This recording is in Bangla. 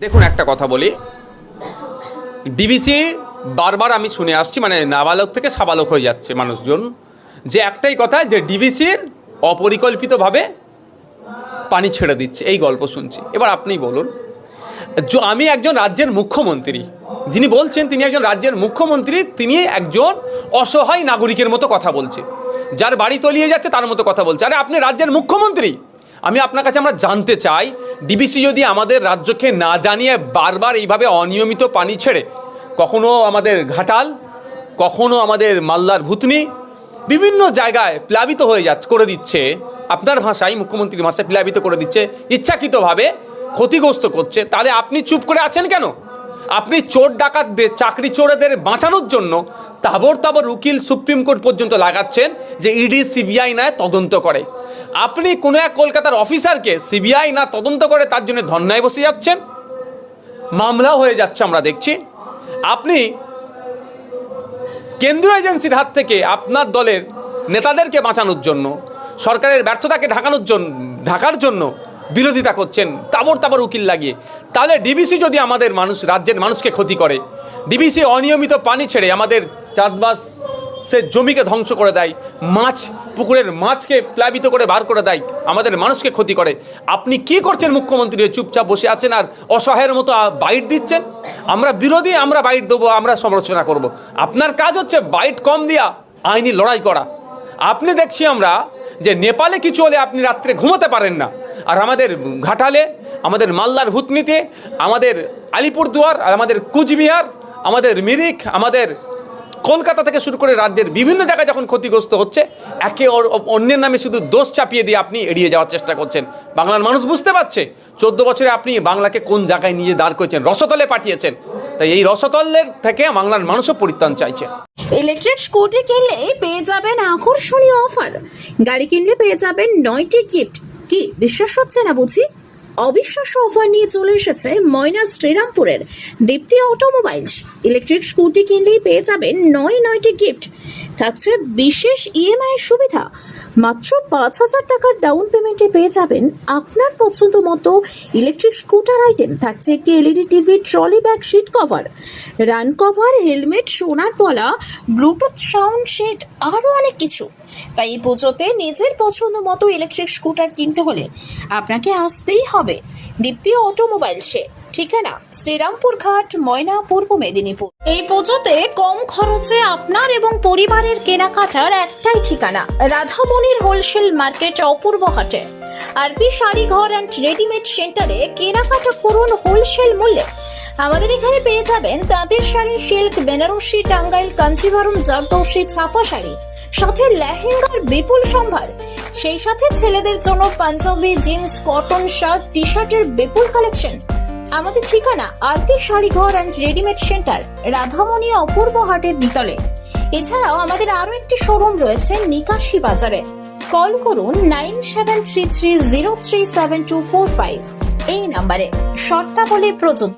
দেখুন, একটা কথা বলি। ডিবিসি বারবার আমি শুনে আসছি মানে নাবালক থেকে সাবালক হয়ে যাচ্ছে মানুষজন। যে একটাই কথা, যে ডিবিসির অপরিকল্পিতভাবে পানি ছেড়ে দিচ্ছে। এই গল্প শুনছি। এবার আপনি বলুন আমি একজন রাজ্যের মুখ্যমন্ত্রী, যিনি বলছেন তিনি একজন রাজ্যের মুখ্যমন্ত্রী, তিনি একজন অসহায় নাগরিকের মতো কথা বলছে। যার বাড়ি তলিয়ে যাচ্ছে, তার মতো কথা বলছে। আরে, আপনি রাজ্যের মুখ্যমন্ত্রী? আমি আপনার কাছে আমরা জানতে চাই ডিবিসি যদি আমাদের রাজ্যকে না জানিয়ে বারবার এইভাবে অনিয়মিত পানি ছেড়ে, কখনো আমাদের ঘাটাল, কখনো আমাদের মালদার ভুতনি, বিভিন্ন জায়গায় প্লাবিত হয়ে যাচ্ছে করে দিচ্ছে, আপনার ভাষায় মুখ্যমন্ত্রীর ভাষায় প্লাবিত করে দিচ্ছে, ইচ্ছাকৃতভাবে ক্ষতিগ্রস্ত করছে, তাহলে আপনি চুপ করে আছেন কেন? আপনি চোর ডাকাতদের, চাকরি চোরেদের বাঁচানোর জন্য তাবর তাবর উকিল সুপ্রিম কোর্ট পর্যন্ত লাগাচ্ছেন যে ইডি সিবিআই না তদন্ত করে। আপনি কোনো এক কলকাতার অফিসারকে সিবিআই না তদন্ত করে তার জন্য ধর্নায় বসে যাচ্ছেন? মামলা হয়ে যাচ্ছে আমরা দেখছি। আপনি কেন্দ্রীয় এজেন্সির হাত থেকে আপনার দলের নেতাদেরকে বাঁচানোর জন্য, সরকারের ব্যর্থতাকে ঢাকানোর জন্য ঢাকার জন্য বিরোধিতা করছেন তাবর তাবর উকিল লাগিয়ে। তাহলে ডিবিসি যদি আমাদের মানুষ, রাজ্যের মানুষকে ক্ষতি করে, ডিবিসি অনিয়মিত পানি ছেড়ে আমাদের চাষবাস সে জমিকে ধ্বংস করে দেয়, মাছ, পুকুরের মাছকে প্লাবিত করে বার করে দেয়, আমাদের মানুষকে ক্ষতি করে, আপনি কি করছেন মুখ্যমন্ত্রী? চুপচাপ বসে আছেন আর অসহায়ের মতো বাইট দিচ্ছেন? আমরা বিরোধী, আমরা বাইট দেবো, আমরা সমালোচনা করব। আপনার কাজ হচ্ছে বাইট কম দিয়া আইনি লড়াই করা। আপনি দেখছি আমরা যে নেপালে কিছু হলে আপনি রাত্রে ঘুমোতে পারেন না। আর আমাদের ঘাটালে, আমাদের মালদার হুতনিতে, আমাদের আলিপুরদুয়ার, আর আমাদের কুচবিহার, আমাদের মিরিক, আমাদের কলকাতা থেকে শুরু করে রাজ্যের বিভিন্ন জায়গায় যখন ক্ষতিগ্রস্ত হচ্ছে, একে অন্যের নামে শুধু দোষ চাপিয়ে দিয়ে আপনি এড়িয়ে যাওয়ার চেষ্টা করছেন। বাংলার মানুষ বুঝতে পারছে, চোদ্দ বছরে আপনি বাংলাকে কোন জায়গায় নিয়ে দাঁড় করেছেন, রসতলে পাঠিয়েছেন। তাই এই রসতলের থেকে বাংলার মানুষও পরিত্রাণ চাইছে। ইলেকট্রিক স্কুটি কিনলে পেয়ে যাবেন আকর্ষণীয় অফার। গাড়ি কিনলে পেয়ে যাবেন নয়টি গিফট। কি, বিশ্বাস হচ্ছে না বুঝি? অবিশ্বাস্য অফার নিয়ে চলে এসেছে ময়না শ্রীরামপুরের। দীপ্তি অটোমোবাইলস ইলেকট্রিক স্কুটি কিনলেই পেয়ে যাবেন নয় নয়টি গিফট থাকছে বিশেষ ইএমআই সুবিধা। মাত্র পাঁচ হাজার টাকার ডাউন পেমেন্টে পেয়ে যাবেন আপনার পছন্দ মতো ইলেকট্রিক স্কুটার আইটেম থাকছে একটি LED TV trolley bag seat cover rain cover helmet সোনার পলা ব্লুটুথ সাউন্ড সেট আরও অনেক কিছু। তাই এই পুজোতে নিজের পছন্দ মতো ইলেকট্রিক স্কুটার কিনতে হলে আপনাকে আসতেই হবে। দীপ্তি অটোমোবাইলসে ঠিকানা শ্রীরামপুর ঘাট, ময়না, পূর্ব মেদিনীপুর। এই পুজোতে কম খরচে আপনার এবং পরিবারের কেনাকাটার একটাই ঠিকানা, রাধামণির হোলসেল মার্কেট অপূর্ব হাটে। আরপি শাড়ি ঘর অ্যান্ড রেডিমেড সেন্টারে কেনাকাটা করুন হোলসেল মূল্যে। আমাদের এখানে পেয়ে যাবেন তাঁতের শাড়ি, সিল্ক, বেনারসি, টাঙ্গাইল কাঞ্চিভারম জারদৌসি, ছাপা শাড়ি। সাথে লেহেঙ্গার বিপুল সম্ভার। সেই সাথে ছেলেদের জন্য Punjabi, jeans, cotton, shirt T শার্টের বিপুল কালেকশন। আমাদের ঠিকানা R P শাড়িঘর and readymade center Radhamani Apurba হাটের দ্বিতলে এছাড়াও আমাদের আরও একটি শোরুম রয়েছে নিকাশি বাজারে। কল করুন nine seven three three zero three seven two four five এই নাম্বারে শর্তাবলী প্রযোজ্য।